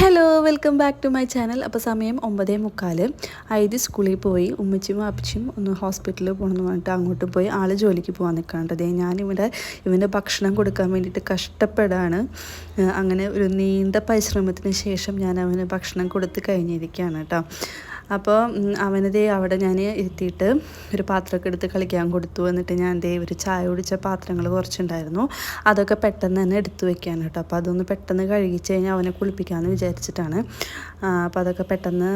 Hello welcome back to my channel അപ്പോൾ സമയം ഒമ്പതേ മുക്കാൽ ഐതി സ്കൂളിൽ പോയി ഉമ്മച്ചിയും അപ്പച്ചിയും ഒന്ന് ഹോസ്പിറ്റലിൽ പോകണമെന്ന് പറഞ്ഞിട്ട് അങ്ങോട്ട് പോയി. ആൾ ജോലിക്ക് പോകാൻ നിൽക്കാണ്ടത് ഞാനിവിടെ ഇവന്റെ ഭക്ഷണം കൊടുക്കാൻ വേണ്ടിയിട്ട് കഷ്ടപ്പെടാണ്. അങ്ങനെ ഒരു നീണ്ട പരിശ്രമത്തിന് ശേഷം ഞാൻ അവന് ഭക്ഷണം കൊടുത്ത് കഴിഞ്ഞിരിക്കുകയാണ് കേട്ടോ. അപ്പോൾ അവനതേ അവിടെ ഞാൻ ഇരുത്തിയിട്ട് ഒരു പാത്രമൊക്കെ എടുത്ത് കളിക്കാൻ കൊടുത്തു. എന്നിട്ട് ഞാൻ ദേ ഒരു ചായ കുടിച്ച പാത്രങ്ങൾ കുറച്ചുണ്ടായിരുന്നു. അതൊക്കെ പെട്ടെന്ന് തന്നെ എടുത്തു വെക്കാൻ കേട്ടോ. അപ്പോൾ അതൊന്ന് പെട്ടെന്ന് കഴുകിച്ച് കഴിഞ്ഞാൽ അവനെ കുളിപ്പിക്കാമെന്ന് വിചാരിച്ചിട്ടാണ്. അപ്പോൾ അതൊക്കെ പെട്ടെന്ന്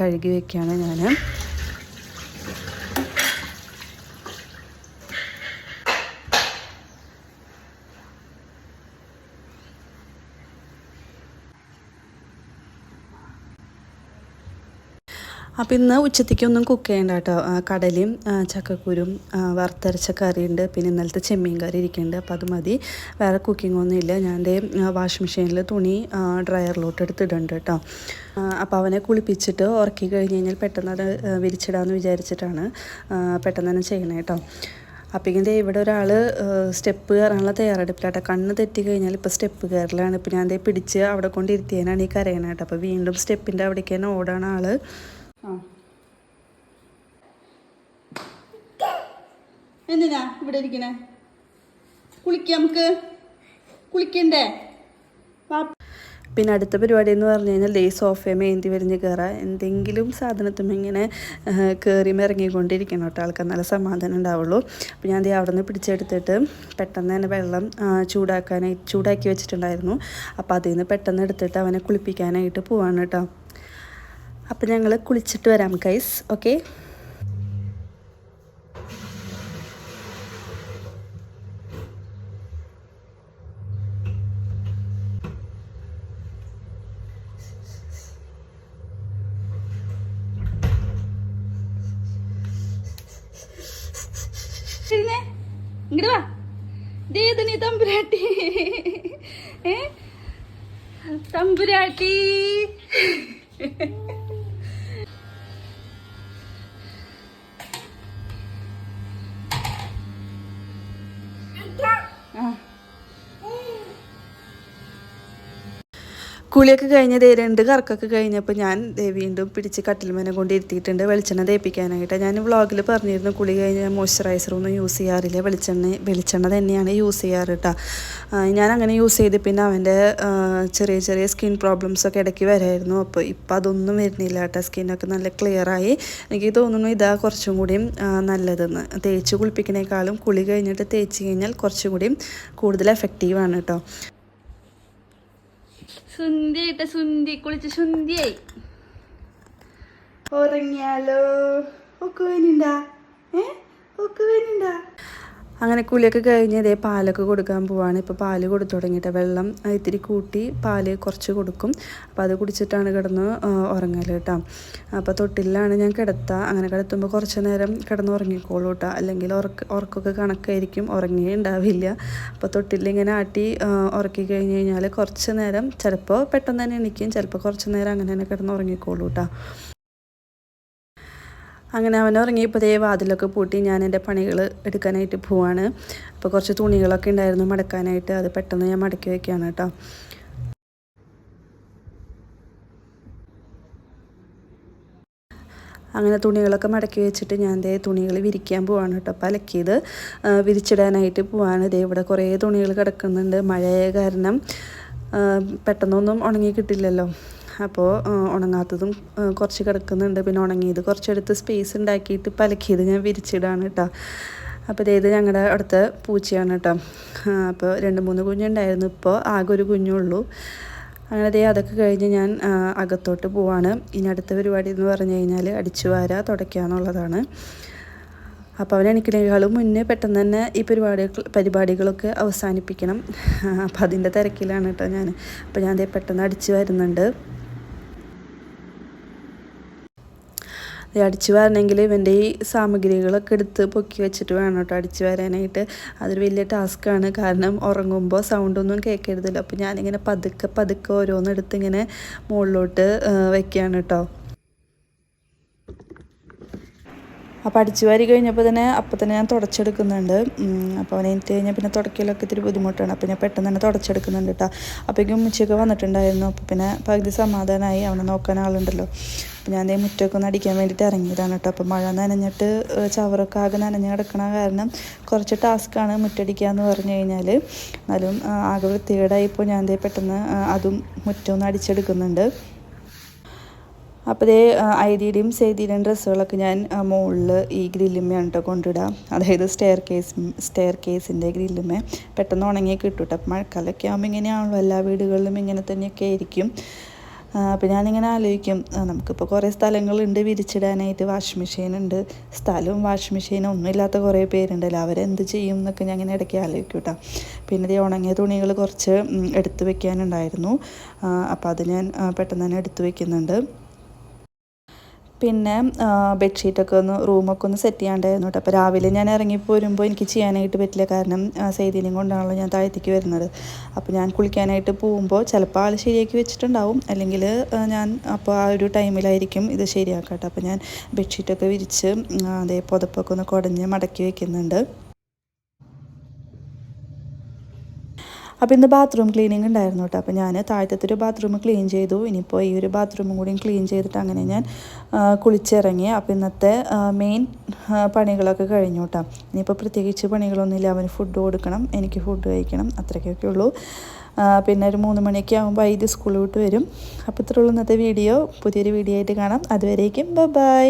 കഴുകി വെക്കുകയാണ് ഞാൻ അപ്പോൾ ഇന്ന് ഉച്ചത്തേക്കൊന്നും കുക്ക് ചെയ്യണ്ട കേട്ടോ. കടലയും ചക്കക്കുരും വറുത്തരച്ച കറിയുണ്ട്. പിന്നെ ഇന്നലത്തെ ചെമ്മീൻ കറി ഇരിക്കുന്നുണ്ട്. അപ്പോൾ അത് മതി. വേറെ കുക്കിംഗ് ഒന്നും ഇല്ല. ഞാൻ എന്റെ വാഷിംഗ് മെഷീനിൽ തുണി ഡ്രയറിലോട്ട് എടുത്തിടുന്നുണ്ട് കേട്ടോ. അപ്പം അവനെ കുളിപ്പിച്ചിട്ട് ഉറക്കി കഴിഞ്ഞ് കഴിഞ്ഞാൽ പെട്ടെന്ന് അത് വിരിച്ചിടാമെന്ന് വിചാരിച്ചിട്ടാണ് പെട്ടെന്ന് തന്നെ ചെയ്യണേ കേട്ടോ. അപ്പം ദേ ഇവിടെ ഒരാൾ സ്റ്റെപ്പ് കയറാനുള്ള തയ്യാറെടുപ്പിലാട്ടെ. കണ്ണ് തെറ്റി കഴിഞ്ഞാൽ ഇപ്പോൾ സ്റ്റെപ്പ് കയറലാണ്. ഇപ്പം ഞാൻ പിടിച്ച് അവിടെ കൊണ്ടിരുത്തിയതിനാണ് ഈ കരയണേട്ടോ അപ്പോൾ വീണ്ടും സ്റ്റെപ്പിന്റെ അവിടേക്ക് തന്നെ ഓടാണ് ആൾ. ആ എന്തിനാ ഇവിടെ ഇരിക്കണേ? കുളിക്കാം നമുക്ക്? കുളിക്കണ്ടേ? പിന്നെ അടുത്ത പരിപാടി എന്ന് പറഞ്ഞു കഴിഞ്ഞാൽ ദേ സോഫയെ മേന്തി വരിഞ്ഞ് കയറുക എന്തെങ്കിലും സാധനത്തും ഇങ്ങനെ കയറി ഇറങ്ങിക്കൊണ്ടിരിക്കണം കേട്ടോ. ആൾക്കാർ നല്ല സമാധാനം ഉണ്ടാവുള്ളൂ. അപ്പോൾ ഞാൻ ദേ അവിടെ നിന്ന് പിടിച്ചെടുത്തിട്ട് പെട്ടെന്ന് തന്നെ വെള്ളം ചൂടാക്കാനായി ചൂടാക്കി വെച്ചിട്ടുണ്ടായിരുന്നു. അപ്പോൾ അതിൽ നിന്ന് പെട്ടെന്ന് എടുത്തിട്ട് അവനെ കുളിപ്പിക്കാനായിട്ട് പോവാണ് കേട്ടോ. അപ്പോൾ ഞങ്ങൾ കുളിച്ചിട്ട് വരാം ഗൈസ് ഓക്കെ ഇങ്ങോട്ട് വാ. ദേത് നീ തമ്പുരാട്ടി. ഏ? തമ്പുരാട്ടി. കുളിയൊക്കെ കഴിഞ്ഞ് ദേ രണ്ട് കറക്കൊക്കെ കഴിഞ്ഞപ്പോൾ ഞാൻ വീണ്ടും പിടിച്ച് കട്ടിൽമേനെ കൊണ്ട് ഇരുത്തിയിട്ടുണ്ട് വെളിച്ചെണ്ണ തേപ്പിക്കാനായിട്ട്. ഞാൻ വ്ളോഗിൽ പറഞ്ഞിരുന്നു കുളി കഴിഞ്ഞ് മോയ്സ്ചറൈസർ ഒന്നും യൂസ് ചെയ്യാറില്ല. വെളിച്ചെണ്ണ വെളിച്ചെണ്ണ തന്നെയാണ് യൂസ് ചെയ്യാറ് കേട്ടോ ഞാൻ അങ്ങനെ യൂസ് ചെയ്ത് പിന്നെ അവന്റെ ചെറിയ ചെറിയ സ്കിൻ പ്രോബ്ലംസ് ഒക്കെ ഇടയ്ക്ക് വരായിരുന്നു. അപ്പോൾ ഇപ്പം അതൊന്നും വരുന്നില്ല കേട്ടോ സ്കിന്നൊക്കെ നല്ല ക്ലിയറായി എനിക്ക് തോന്നുന്നു ഇതാ കുറച്ചും കൂടിയും നല്ലതെന്ന്. തേച്ച് കുളിപ്പിക്കുന്നേക്കാളും കുളി കഴിഞ്ഞിട്ട് തേച്ച് കഴിഞ്ഞാൽ കുറച്ചും കൂടിയും കൂടുതൽ എഫക്റ്റീവാണ് കേട്ടോ സുന്ദിയായിട്ട് സുന്ദി കുളിച്ച് സുന്ദിയായി. ഉറങ്ങിയാലോ? ഒക്കെ വേനിണ്ടാ ഏ? ഒക്കെ വേനിണ്ടാ അങ്ങനെ കുളിയൊക്കെ കഴിഞ്ഞ് ഇതേ പാലൊക്കെ കൊടുക്കാൻ പോവാണ്. ഇപ്പോൾ പാൽ കൊടുത്തു തുടങ്ങിയിട്ട് വെള്ളം ഇത്തിരി കൂട്ടി പാൽ കുറച്ച് കൊടുക്കും. അപ്പോൾ അത് കുടിച്ചിട്ടാണ് കിടന്ന് ഉറങ്ങൽ കേട്ടോ. അപ്പോൾ തൊട്ടിലാണ് ഞാൻ കിടത്തുക അങ്ങനെ കിടത്തുമ്പോൾ കുറച്ച് നേരം കിടന്ന് ഉറങ്ങിക്കോളൂ കേട്ടോ. അല്ലെങ്കിൽ ഉറക്ക ഉറക്കമൊക്കെ കണക്കായിരിക്കും. ഉറങ്ങിയേ ഉണ്ടാവില്ല. അപ്പോൾ തൊട്ടിലിങ്ങനെ ആട്ടി ഉറക്കി കഴിഞ്ഞ് കഴിഞ്ഞാൽ കുറച്ച് നേരം ചിലപ്പോൾ പെട്ടെന്ന് തന്നെ എണീക്കും. ചിലപ്പോൾ കുറച്ച് നേരം അങ്ങനെ തന്നെ കിടന്ന് ഉറങ്ങിക്കോളൂ കേട്ടോ. അങ്ങനെ അവൻ ഉറങ്ങിയപ്പോൾ ദേ വാതിലൊക്കെ പൂട്ടി ഞാൻ എന്റെ പണികൾ എടുക്കാനായിട്ട് പോവാണ്. അപ്പോൾ കുറച്ച് തുണികളൊക്കെ ഉണ്ടായിരുന്നു മടക്കാനായിട്ട്. അത് പെട്ടെന്ന് ഞാൻ മടക്കി വയ്ക്കുകയാണ് കേട്ടോ. അങ്ങനെ തുണികളൊക്കെ മടക്കി വെച്ചിട്ട് ഞാൻ ദേ തുണികൾ വിരിക്കാൻ പോവാണ് കേട്ടോ. അപ്പോൾ അലക്കിയത് വിരിച്ചിടാനായിട്ട് പോവാണ്. ദേ ഇവിടെ കുറേ തുണികൾ കിടക്കുന്നുണ്ട്. മഴയായ കാരണം പെട്ടെന്നൊന്നും ഉണങ്ങി കിട്ടില്ലല്ലോ. അപ്പോൾ ഉണങ്ങാത്തതും കുറച്ച് കിടക്കുന്നുണ്ട്. പിന്നെ ഉണങ്ങിയത് കുറച്ചെടുത്ത് സ്പേസ് ഉണ്ടാക്കിയിട്ട് പലക്കിയത് ഞാൻ വിരിച്ചിടാണ് കേട്ടോ അപ്പോൾ ഇതേത് ഞങ്ങളുടെ അടുത്ത പൂച്ചയാണ് കേട്ടോ അപ്പോൾ രണ്ട് മൂന്ന് കുഞ്ഞുണ്ടായിരുന്നു. ഇപ്പോൾ ആകെ ഒരു കുഞ്ഞുള്ളൂ അങ്ങനെ ദേ അതൊക്കെ കഴിഞ്ഞ് ഞാൻ അകത്തോട്ട് പോവാണ്. ഇനി അടുത്ത പരിപാടി എന്ന് പറഞ്ഞു കഴിഞ്ഞാൽ അടിച്ചു വാര തുടയ്ക്കുക എന്നുള്ളതാണ്. അപ്പോൾ അവൻ എണിക്കുന്നതിനേക്കാളും മുന്നേ പെട്ടെന്ന് തന്നെ ഈ പരിപാടി പരിപാടികളൊക്കെ അവസാനിപ്പിക്കണം. അപ്പോൾ അതിന്റെ തിരക്കിലാണ് കേട്ടോ ഞാൻ. അപ്പോൾ ഞാൻ പെട്ടെന്ന് അടിച്ചു വരുന്നുണ്ട്. ഇത് അടിച്ചു വരണമെങ്കിൽ ഇവന്റെ ഈ സാമഗ്രികളൊക്കെ എടുത്ത് പൊക്കി വെച്ചിട്ട് വേണം കേട്ടോ അടിച്ചു വരാനായിട്ട്. അതൊരു വലിയ ടാസ്ക്കാണ് കാരണം ഉറങ്ങുമ്പോൾ സൗണ്ടൊന്നും കേൾക്കരുതല്ലോ. അപ്പോൾ ഞാനിങ്ങനെ പതുക്കെ പതുക്കെ ഓരോന്നെടുത്ത് ഇങ്ങനെ മുകളിലോട്ട് വെക്കുകയാണ് കേട്ടോ. അപ്പോൾ പഠിച്ചു വാരി കഴിഞ്ഞപ്പോൾ തന്നെ അപ്പോൾ തന്നെ ഞാൻ തുടച്ചെടുക്കുന്നുണ്ട്. അപ്പോൾ അവൻ എനിക്ക് കഴിഞ്ഞാൽ പിന്നെ തുടക്കലൊക്കെ ഇത്തിരി ബുദ്ധിമുട്ടാണ്. അപ്പോൾ ഞാൻ പെട്ടെന്ന് തന്നെ തുടച്ചെടുക്കുന്നുണ്ട് കേട്ടോ. അപ്പോഴേക്കും ഉച്ചയ്ക്ക് വന്നിട്ടുണ്ടായിരുന്നു. അപ്പോൾ പിന്നെ പകുതി സമാധാനമായി അവനെ നോക്കാൻ ആളുണ്ടല്ലോ. അപ്പോൾ ഞാൻ മുറ്റമൊക്കെ ഒന്ന് അടിക്കാൻ വേണ്ടിയിട്ട് ഇറങ്ങിയതാണ് കേട്ടോ. അപ്പോൾ മഴ നനഞ്ഞിട്ട് ചവറൊക്കെ ആകെ നനഞ്ഞ് കിടക്കണ കാരണം കുറച്ച് ടാസ്ക്കാണ് മുറ്റടിക്കുക എന്ന് പറഞ്ഞു കഴിഞ്ഞാൽ. എന്നാലും ആ, ആകെ വൃത്തികേടായിപ്പോൾ ഞാൻ പെട്ടെന്ന് അതും മുറ്റമൊന്ന് അടിച്ചെടുക്കുന്നുണ്ട്. അപ്പോൾ ഇതേ ഐതിയുടെയും സേതിയുടെയും ഡ്രസ്സുകളൊക്കെ ഞാൻ മുകളിൽ ഈ ഗ്രില്ലുമ്മയാണ് കേട്ടോ കൊണ്ടിടുക അതായത് സ്റ്റെയർ കേസ് സ്റ്റെയർ കേസിന്റെ ഗ്രില്ലുമ്മ. പെട്ടെന്ന് ഉണങ്ങി കിട്ടും കേട്ടോ അപ്പോൾ മഴക്കാലമൊക്കെ ആകുമ്പോൾ ഇങ്ങനെയാണല്ലോ എല്ലാ വീടുകളിലും ഇങ്ങനെ തന്നെയൊക്കെ ആയിരിക്കും. അപ്പോൾ ഞാനിങ്ങനെ ആലോചിക്കും നമുക്കിപ്പോൾ കുറേ സ്ഥലങ്ങളുണ്ട് വിരിച്ചിടാനായിട്ട് വാഷിംഗ് മെഷീൻ ഉണ്ട്. സ്ഥലവും വാഷിംഗ് മെഷീനും ഒന്നും ഇല്ലാത്ത കുറേ പേരുണ്ടല്ലോ അവരെന്ത് ചെയ്യും എന്നൊക്കെ ഞാൻ ഇങ്ങനെ ഇടയ്ക്ക് ആലോചിക്കും കേട്ടോ പിന്നെ ഈ ഉണങ്ങിയ തുണികൾ കുറച്ച് എടുത്തു വയ്ക്കാനുണ്ടായിരുന്നു അപ്പോൾ അത് ഞാൻ പെട്ടെന്ന് തന്നെ എടുത്തു വെക്കുന്നുണ്ട്. പിന്നെ ബെഡ്ഷീറ്റൊക്കെ ഒന്ന് റൂമൊക്കെ ഒന്ന് സെറ്റ് ചെയ്യാണ്ടായിരുന്നു കേട്ടോ അപ്പോൾ രാവിലെ ഞാൻ ഇറങ്ങിപ്പോൾ വരുമ്പോൾ എനിക്ക് ചെയ്യാനായിട്ട് പറ്റില്ല കാരണം സൈതിനും കൊണ്ടാണല്ലോ ഞാൻ താഴത്തേക്ക് വരുന്നത്. അപ്പോൾ ഞാൻ കുളിക്കാനായിട്ട് പോകുമ്പോൾ ചിലപ്പോൾ ആൾ ശരിയാക്കി വെച്ചിട്ടുണ്ടാവും. അല്ലെങ്കിൽ ഞാൻ അപ്പോൾ ആ ഒരു ടൈമിലായിരിക്കും ഇത് ശരിയാക്കാം കേട്ടോ അപ്പോൾ ഞാൻ ബെഡ്ഷീറ്റൊക്കെ വിരിച്ച് അതേ പുതപ്പൊക്കെ ഒന്ന് കുടഞ്ഞ് മടക്കി വെക്കുന്നുണ്ട്. അപ്പോൾ ഇന്ന് ബാത്റൂം ക്ലീനിങ് ഉണ്ടായിരുന്നു കേട്ടോ അപ്പോൾ ഞാൻ താഴത്തെ ഒരു ബാത്റൂം ക്ലീൻ ചെയ്തു. ഇനിയിപ്പോൾ ഈ ഒരു ബാത്റൂമും കൂടി ക്ലീൻ ചെയ്തിട്ട് അങ്ങനെ ഞാൻ കുളിച്ചിറങ്ങി. അപ്പോൾ ഇന്നത്തെ മെയിൻ പണികളൊക്കെ കഴിഞ്ഞു കേട്ടോ ഇനിയിപ്പോൾ പ്രത്യേകിച്ച് പണികളൊന്നുമില്ല. അവന് ഫുഡ് കൊടുക്കണം. എനിക്ക് ഫുഡ് കഴിക്കണം. അത്രയ്ക്കൊക്കെ ഉള്ളൂ. പിന്നെ ഒരു മൂന്ന് മണിയൊക്കെ ആകുമ്പോൾ ഇത് സ്കൂളിൽ വിട്ട് വരും അപ്പോൾ ഇത്രയുള്ള ഇന്നത്തെ വീഡിയോ പുതിയൊരു വീഡിയോ ആയിട്ട് കാണാം. അതുവരേക്കും ബൈ